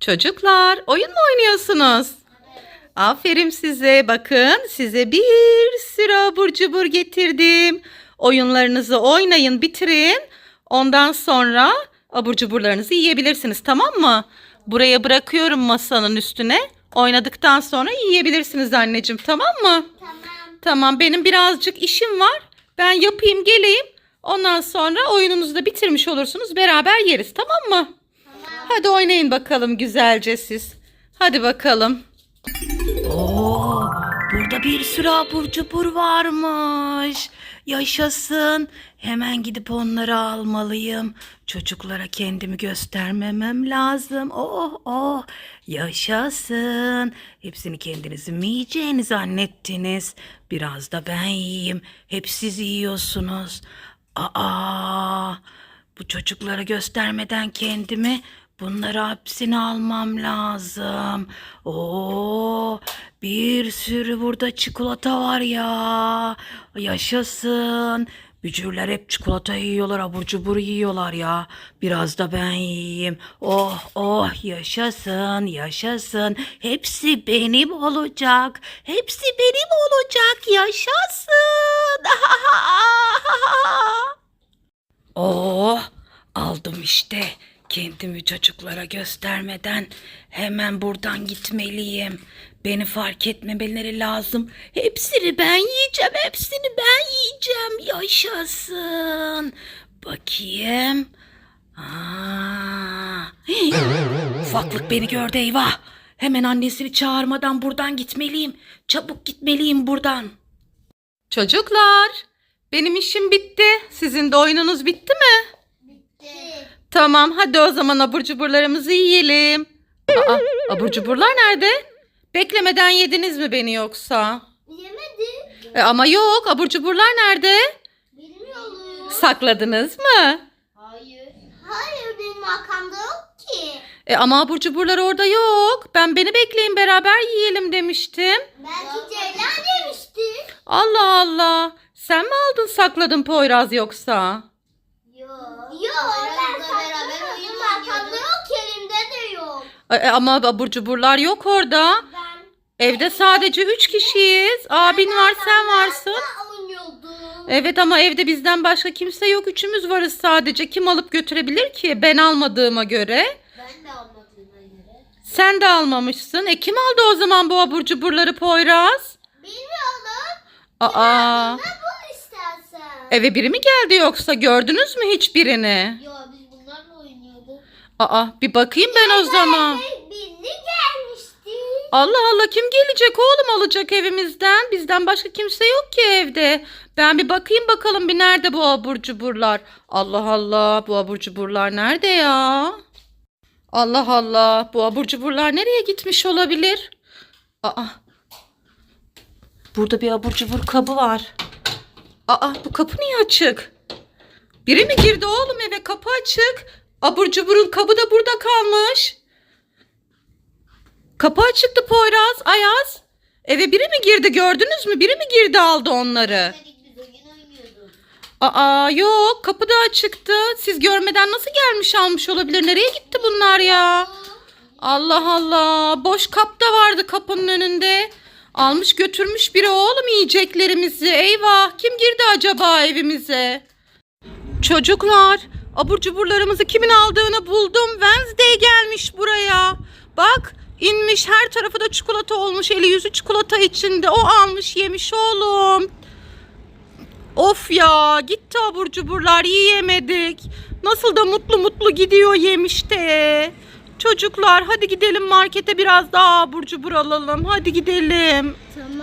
Çocuklar oyun mu oynuyorsunuz? Aferin size. Bakın size bir sürü abur cubur getirdim. Oyunlarınızı oynayın, bitirin. Ondan sonra abur cuburlarınızı yiyebilirsiniz tamam mı? Buraya bırakıyorum masanın üstüne. Oynadıktan sonra yiyebilirsiniz anneciğim tamam mı? Tamam. Tamam benim birazcık işim var. Ben yapayım geleyim. Ondan sonra oyununuzu da bitirmiş olursunuz. Beraber yeriz tamam mı? Hadi oynayın bakalım güzelce siz. Hadi bakalım. Oo, burada bir sürü abur cubur varmış. Yaşasın. Hemen gidip onları almalıyım. Çocuklara kendimi göstermemem lazım. Oh oh yaşasın. Hepsini kendiniz mi yiyeceğini zannettiniz. Biraz da ben yiyeyim. Hep siz yiyorsunuz. Aa, bu çocuklara göstermeden kendimi bunları hapsine almam lazım. Oo, bir sürü burada çikolata var ya. Yaşasın. Bücürler hep çikolata yiyorlar, abur cubur yiyorlar ya. Biraz da ben yiyeyim. Oh oh yaşasın, yaşasın. Hepsi benim olacak. Hepsi benim olacak. Yaşasın. Oh, aldım işte. Kendimi çocuklara göstermeden hemen buradan gitmeliyim. Beni fark etmemeleri lazım. Hepsini ben yiyeceğim, hepsini ben yiyeceğim. Yaşasın. Bakayım. Aa. Hii, Ufaklık beni gördü eyvah. Hemen annesini çağırmadan buradan gitmeliyim. Çabuk gitmeliyim buradan. Çocuklar, benim işim bitti. Sizin de oyununuz bitti mi? Bitti. Tamam, hadi o zaman abur cuburlarımızı yiyelim. Aa, abur cuburlar nerede? Beklemeden yediniz mi beni yoksa? Yemedim. E, ama yok, abur cuburlar nerede? Bilmiyorum. Sakladınız mı? Hayır. Hayır benim arkamda yok ki. E, ama abur cuburlar orada yok. Ben beni bekleyin beraber yiyelim demiştim. Belki Ceylan demişti. Allah Allah. Sen mi aldın sakladın Poyraz yoksa? Yok. Yok ben beraber oyun arkamda yok ki elimde de yok. E, ama abur cuburlar yok orada. Ben Evde sadece üç kişiyiz. Abin var sen varsın. oynuyordum. Evet ama evde bizden başka kimse yok. Üçümüz varız sadece. Kim alıp götürebilir ki? Ben almadığıma göre. Ben de almadığıma göre. Sen de almamışsın. E kim aldı o zaman bu abur cuburları Poyraz? Bilmiyorum. Aa. Ne bul istersen. Eve biri mi geldi yoksa? Gördünüz mü hiçbirini? Aa bir bakayım ben o zaman. Birini gelmişti. Allah Allah kim gelecek oğlum olacak evimizden? Bizden başka kimse yok ki evde. Ben bir bakayım bakalım bir nerede bu abur cuburlar. Allah Allah bu abur cuburlar nerede ya? Allah Allah bu abur cuburlar nereye gitmiş olabilir? Aa. Burada bir abur cubur kabı var. Aa bu kapı niye açık? Biri mi girdi oğlum eve kapı açık. Abur cuburun kabı da burada kalmış. Kapı açıktı Poyraz, Ayaz. Eve biri mi girdi gördünüz mü? Biri mi girdi aldı onları? Aa yok kapı da açıktı. Siz görmeden nasıl gelmiş almış olabilir? Nereye gitti bunlar ya? Allah Allah. Boş kap da vardı kapının önünde. Almış götürmüş biri oğlum yiyeceklerimizi. Eyvah kim girdi acaba evimize? Çocuklar abur cuburlarımızı kimin aldığını buldum. Wednesday gelmiş buraya. Bak inmiş her tarafı da çikolata olmuş. Eli yüzü çikolata içinde. O almış yemiş oğlum. Of ya gitti abur cuburlar yiyemedik. Nasıl da mutlu mutlu gidiyor yemiş de. Çocuklar hadi gidelim markete biraz daha abur cubur alalım. Hadi gidelim. Tamam.